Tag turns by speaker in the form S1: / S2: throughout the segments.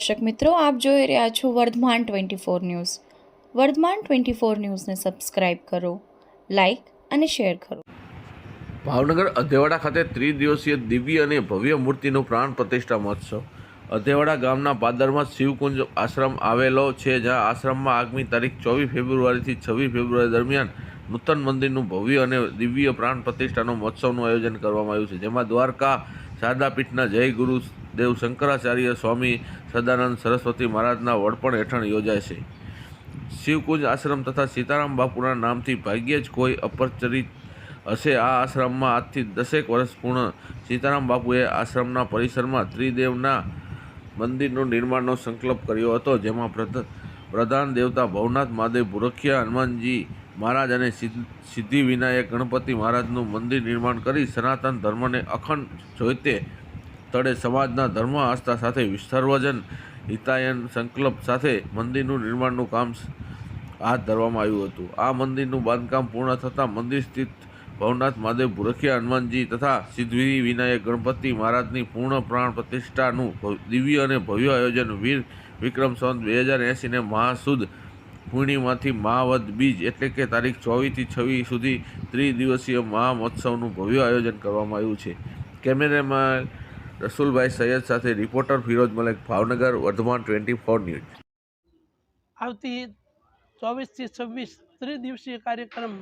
S1: દર્શક મિત્રો, આપ જોઈ રહ્યા છો Vardhman twenty four news. Vardhman twenty four ન્યૂઝને સબસ્ક્રાઇબ કરો, લાઇક અને શેર કરો.
S2: ભાવનગર અધેવાડા ખાતે ત્રિદિવસીય દિવ્ય અને ભવ્ય મૂર્તિનો પ્રાણ પ્રતિષ્ઠા મહોત્સવ. અધેવાડા ગામના પાદરમાં શિવકુંજ આશ્રમ આવેલો છે, જ્યાં આશ્રમમાં આગામી તારીખ ચોવીસ ફેબ્રુઆરીથી છવ્વીસ ફેબ્રુઆરી દરમિયાન નૂતન મંદિરનું ભવ્ય અને દિવ્ય પ્રાણ પ્રતિષ્ઠાનો મહોત્સવનું આયોજન કરવામાં આવ્યું છે. જેમાં દ્વારકા, શારદાપીઠના જય ગુરુ દેવ શંકરાચાર્ય સ્વામી સદાનંદ સરસ્વતી મહારાજના વડપણ હેઠળ યોજાય છે. શિવકુંજ આશ્રમ તથા સીતારામ બાપુના નામથી ભાગ્યે જ કોઈ અપરચરિત હશે. આ આશ્રમમાં આજથી દસેક વર્ષ પૂર્ણ સીતારામ બાપુએ આશ્રમના પરિસરમાં ત્રિદેવના મંદિરનું નિર્માણનો સંકલ્પ કર્યો હતો, જેમાં પ્રધ- પ્રધાન દેવતા ભવનાથ મહાદેવ ભુરખિયા, હનુમાનજી મહારાજ અને સિદ્ધ- વિનાયક ગણપતિ મહારાજનું મંદિર નિર્માણ કરી સનાતન ધર્મને અખંડ જોઈતે તળે સમાજના ધર્મ, આસ્થા સાથે સર્વજન હિતાયન સંકલ્પ સાથે મંદિરનું નિર્માણનું કામ હાથ ધરવામાં આવ્યું હતું. આ મંદિરનું બાંધકામ પૂર્ણ થતાં મંદિર સ્થિત ભવનાથ મહાદેવ ભુરખિયા હનુમાનજી તથા સિદ્ધિ વિનાયક ગણપતિ મહારાજની પૂર્ણ પ્રાણ પ્રતિષ્ઠાનું દિવ્ય અને ભવ્ય આયોજન વીર વિક્રમ સંત બે હજાર એંસીને મહાસુદ પૂર્ણિમાથી મહાવદ બીજ એટલે કે તારીખ ચોવીસથી છવ્વીસ સુધી ત્રિદિવસીય મહામહોત્સવનું ભવ્ય આયોજન કરવામાં આવ્યું છે. કેમેરામાં રસુલભાઈ સૈયદ સાથે reporter Firoz Malek, Bhavnagar, Vardhman twenty four news.
S3: આવતી ચોવીસથી છવ્વીસ ત્રિદિવસીય કાર્યક્રમ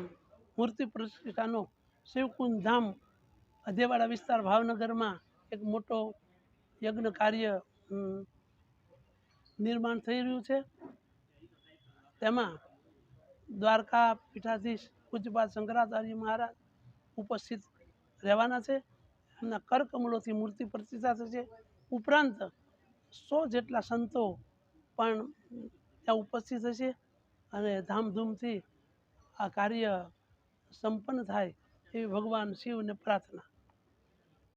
S3: મૂર્તિ પ્રતિષ્ઠાનો શિવકુંજ ધામ, અધેવાડા વિસ્તાર, ભાવનગરમાં એક મોટો યજ્ઞ કાર્ય નિર્માણ થઈ રહ્યું છે. તેમાં દ્વારકા પીઠાધીશ પૂજ્યપાલ શંકરાચાર્ય મહારાજ ઉપસ્થિત રહેવાના છે. એમના કરકમળોથી મૂર્તિ પ્રતિષ્ઠા થશે ઉપરાંત સો જેટલા સંતો પણ ત્યાં ઉપસ્થિત થશે અને ધામધૂમથી આ કાર્ય સંપન્ન થાય એવી ભગવાન શિવને પ્રાર્થના.